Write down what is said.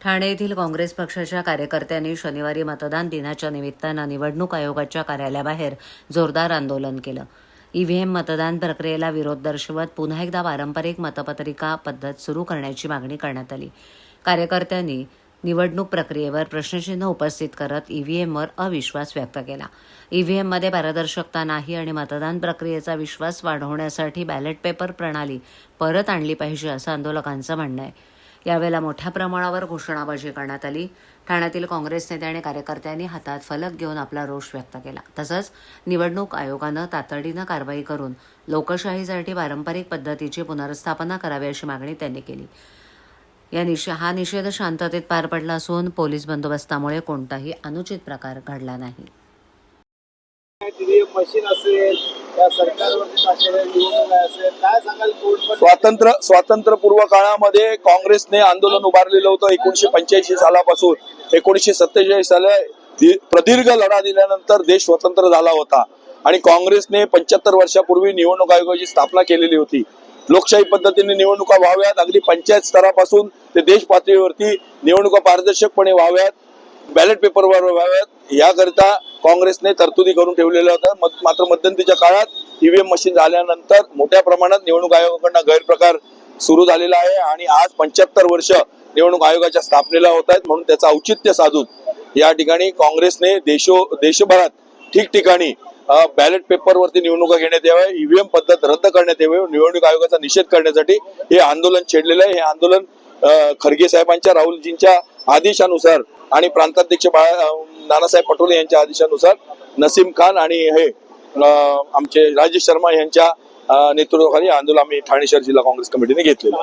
ठाणे येथील काँग्रेस पक्षाच्या कार्यकर्त्यांनी शनिवारी मतदान दिनाच्या निमित्तानं निवडणूक आयोगाच्या कार्यालयाबाहेर जोरदार आंदोलन केलं. ईव्हीएम मतदान प्रक्रियेला विरोध दर्शवत पुन्हा एकदा पारंपरिक मतपत्रिका पद्धत सुरू करण्याची मागणी करण्यात आली. कार्यकर्त्यांनी निवडणूक प्रक्रियेवर प्रश्नचिन्ह उपस्थित करत ईव्हीएमवर अविश्वास व्यक्त केला. ईव्हीएममध्ये पारदर्शकता नाही आणि मतदान प्रक्रियेचा विश्वास वाढवण्यासाठी बॅलेट पेपर प्रणाली परत आणली पाहिजे असं आंदोलकांचं म्हणणं आहे. यावेळेला मोठ्या प्रमाणावर घोषणाबाजी करण्यात आली. ठाण्यातील काँग्रेस नेते आणि कार्यकर्त्यांनी हातात फलक घेऊन आपला रोष व्यक्त केला. तसंच निवडणूक आयोगानं तातडीनं कारवाई करून लोकशाहीसाठी पारंपरिक पद्धतीची पुनर्स्थापना करावी अशी मागणी त्यांनी केली. या निषे हा निषेध शांततेत पार पडला असून पोलीस बंदोबस्तामुळे कोणताही अनुचित प्रकार घडला नाही. मशीन असेल स्वातंत्र्य स्वातंत्र्यपूर्व काळामध्ये काँग्रेसने आंदोलन उभारलेलं होतं एकोणीशे पंच्याऐंशी सालापासून. एकोणीशे सत्तेचाळीस साला प्रदीर्घ लढा दिल्यानंतर देश स्वतंत्र झाला होता. आणि काँग्रेसने पंच्याहत्तर वर्षापूर्वी निवडणूक आयोगाची स्थापना केलेली होती. लोकशाही पद्धतीने निवडणुका व्हाव्यात. अगदी पंचायत स्तरापासून ते देश पातळीवरती निवडणुका पारदर्शकपणे व्हाव्यात. बॅलेट पेपरवर व्हाव्यात याकरिता काँग्रेसने तरतुदी करून ठेवलेल्या होत्या मात्र मध्यंतरीच्या काळात ईव्हीएम मशीन झाल्यानंतर मोठ्या प्रमाणात निवडणूक आयोगाकडनं गैरप्रकार सुरू झालेला आहे आणि आज पंच्याहत्तर वर्ष निवडणूक आयोगाच्या स्थापनेला होत आहेत म्हणून त्याचं औचित्य साधून या ठिकाणी काँग्रेसने देशो देशभरात ठिकठिकाणी बॅलेट पेपरवरती निवडणुका घेण्यात याव्या ईव्हीएम पद्धत रद्द करण्यात यावी निवडणूक आयोगाचा निषेध करण्यासाठी हे आंदोलन छेडलेलं आहे. हे आंदोलन खरगे साहेबांच्या राहुलजींच्या आदेशानुसार आणि प्रांताध्यक्ष बाळा नानासाहेब पटोले यांच्या आदेशानुसार नसीम खान आणि हे आमचे राजेश शर्मा यांच्या नेतृत्वाखाली आंदोलन आम्ही ठाणे शहर जिल्हा काँग्रेस कमिटीने घेतलेलं